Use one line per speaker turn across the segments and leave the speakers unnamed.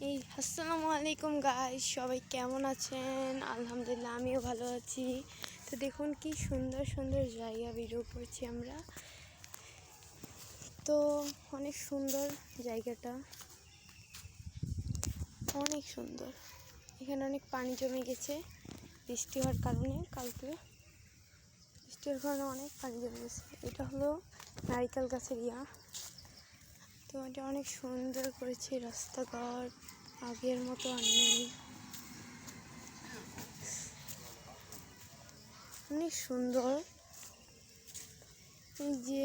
এই, আসসালামু আলাইকুম গাইস সবাই কেমন আছেন? আলহামদুলিল্লাহ, আমিও ভালো আছি। তো দেখুন কি সুন্দর সুন্দর জায়গা ভিডিও করছি আমরা। তো অনেক সুন্দর জায়গাটা। অনেক সুন্দর। এখানে অনেক পানি জমে গেছে। বৃষ্টি হওয়ার কারণে কালকে। বৃষ্টি হওয়ার কারণে অনেক পানি জমে গেছে। এটা হলো নারিকেল গাছের ইয়া। তো এটা অনেক সুন্দর করেছে, রাস্তাঘাট, আগের মতো আর নেই। অনেক সুন্দর। এই যে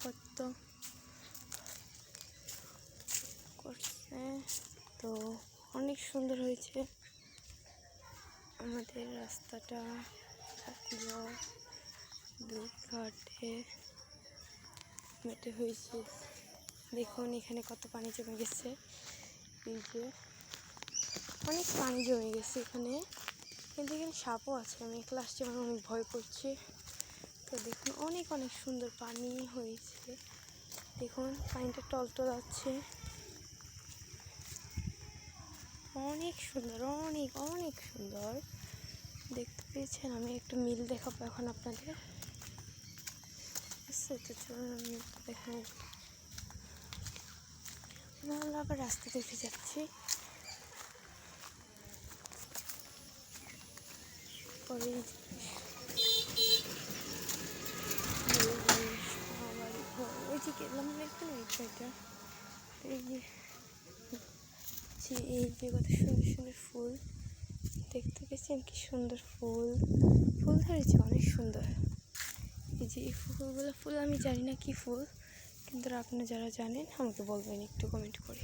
কত করছে, তো অনেক সুন্দর হয়েছে। আমাদের রাস্তাটা দুই ঘাটে মেটে হয়েছে। দেখুন এখানে কত পানি জমে গেছে। এই যে, অনেক পানি জমে গেছে এখানে। কিন্তু এখানে সাপও আছে, আমি আসছি আমার অনেক ভয় করছে। তো দেখুন, অনেক অনেক সুন্দর পানি হয়েছে। দেখুন, পানিটা টলটল আছে। অনেক সুন্দর, অনেক অনেক সুন্দর। দেখতে পেয়েছেন, আমি একটা মিল দেখাবো এখন আপনাদের। আচ্ছা তো চলুন, আমি দেখাই। আমরা আবার রাস্তা দেখে যাচ্ছি। পরে ওই যে গেলাম এই এই যে এই যে কত সুন্দর সুন্দর ফুল। দেখতে পেয়েছেন কি সুন্দর ফুল। ফুল ধরেছে, অনেক সুন্দর। এই যে এই ফুলগুলো, ফুল আমি জানি না কি ফুল। কিন্তু আপনারা যারা জানেন, আমাকে বলবেন একটু কমেন্ট করে।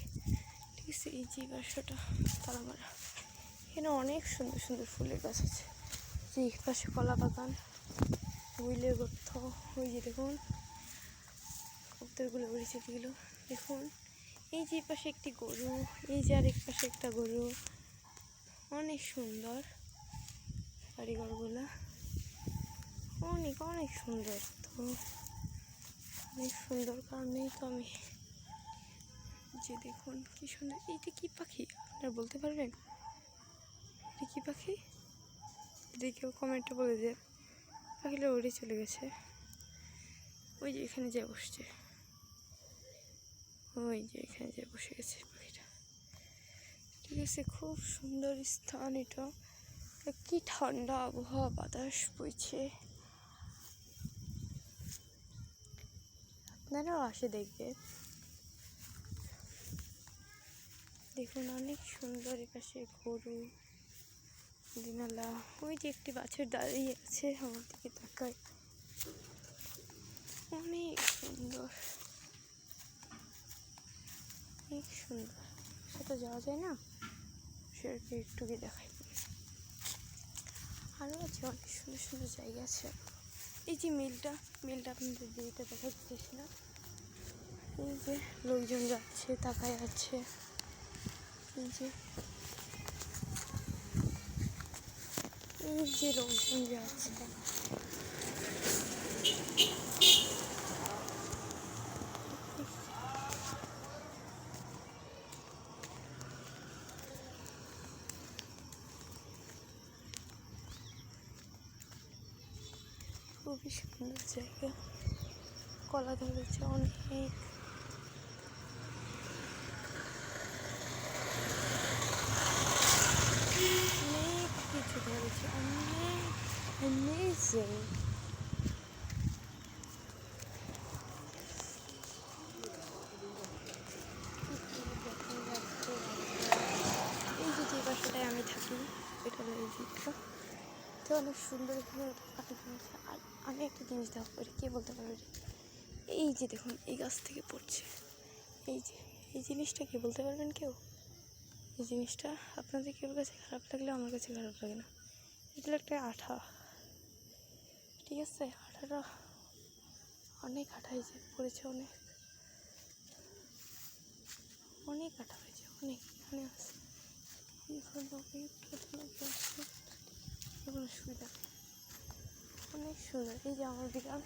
ঠিক আছে, এই যে বাসাটা তারামারা। এখানে অনেক সুন্দর সুন্দর ফুলের গাছ আছে। যে এই পাশে কলা বাগান, উইলের গর্ত, ওই যে দেখুন, কবুতরগুলো উড়েছে দিল দেখুন, এই যে পাশে একটি গরু, এই যে আরেক পাশে একটা গরু। অনেক সুন্দর বাড়িঘরগুলা অনেক অনেক সুন্দর তো। অনেক সুন্দর কারণেই তো আমি যে দেখুন কি সুন্দর। এইটা কি পাখি? আপনারা বলতে পারবেন? এটা কি পাখি? যদি কেউ কমেন্টে বলে দেন পাখিটা উড়ে চলে গেছে। ওই যে এখানে যে বসছে। ওই যে এখানে যে বসে গেছে পাখিটা। ঠিক আছে, খুব সুন্দর স্থান এটা। কি ঠান্ডা আবহাওয়া, বাতাস বইছে। আপনারাও আসে দেখবে। দেখুন, অনেক সুন্দর এপাশে গরু, দিনালা। ওই যে একটি বাছুর দাঁড়িয়ে আছে আমার দিকে তাকায়। অনেক সুন্দর। অনেক সুন্দর। সেটা যাওয়া যায় না? সেটাকে একটু গিয়ে দেখাই। আরও আছে অনেক সুন্দর সুন্দর জায়গা আছে। এই যে মিলটা মিলটা আপনাদের যেটা দেখা যাচ্ছে না। এই যে লোকজন যাচ্ছে, তাকায় আছে। এই যে এই যে লোকজন যাচ্ছে। খুবই সুন্দর জায়গা। কলা ধরেছে অনেক। অনেক কিছু ধরেছে, অনেক অ্যামেজিং এই যে যে বাসাটায় আমি থাকি, এটা হলো এই জিটটা তো অনেক সুন্দর এখানে পাখি জমেছে আর আমি একটা জিনিস দেখো, এটা কে বলতে পারবে? এই যে দেখুন, এই গাছ থেকে পড়ছে। এই যে, এই জিনিসটা কে বলতে পারবেন কেউ? এই জিনিসটা আপনাদের কেউ কাছে খারাপ লাগলে আমার কাছে খারাপ লাগে না। এগুলো একটা আঠা। ঠিক আছে, আঠাটা অনেক আঠা হয়েছে পড়েছে অনেক। অনেক আঠা হয়েছে, অনেক। এখানে আছে। অনেক সুবিধা। অনেক সুন্দর। এই যে আমার বিড়াল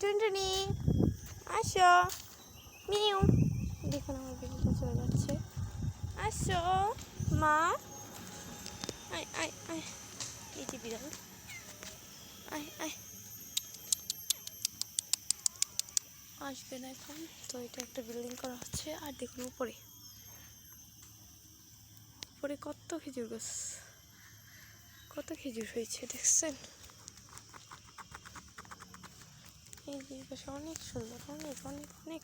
টুনটুনি, আসো। মিউ। দেখুন আমার বিড়ালটা চলে যাচ্ছে। আসো। মা। আয় আয় আয়। এই যে বিড়াল। আয় আয়। আসবে না এখন। তো এটা একটা বিল্ডিং করা হচ্ছে। আর দেখুন উপরে। উপরে কত খেজুর গাছ। কত খেজুর হয়েছে দেখছেন? এই যে অনেক সুন্দর অনেক অনেক অনেক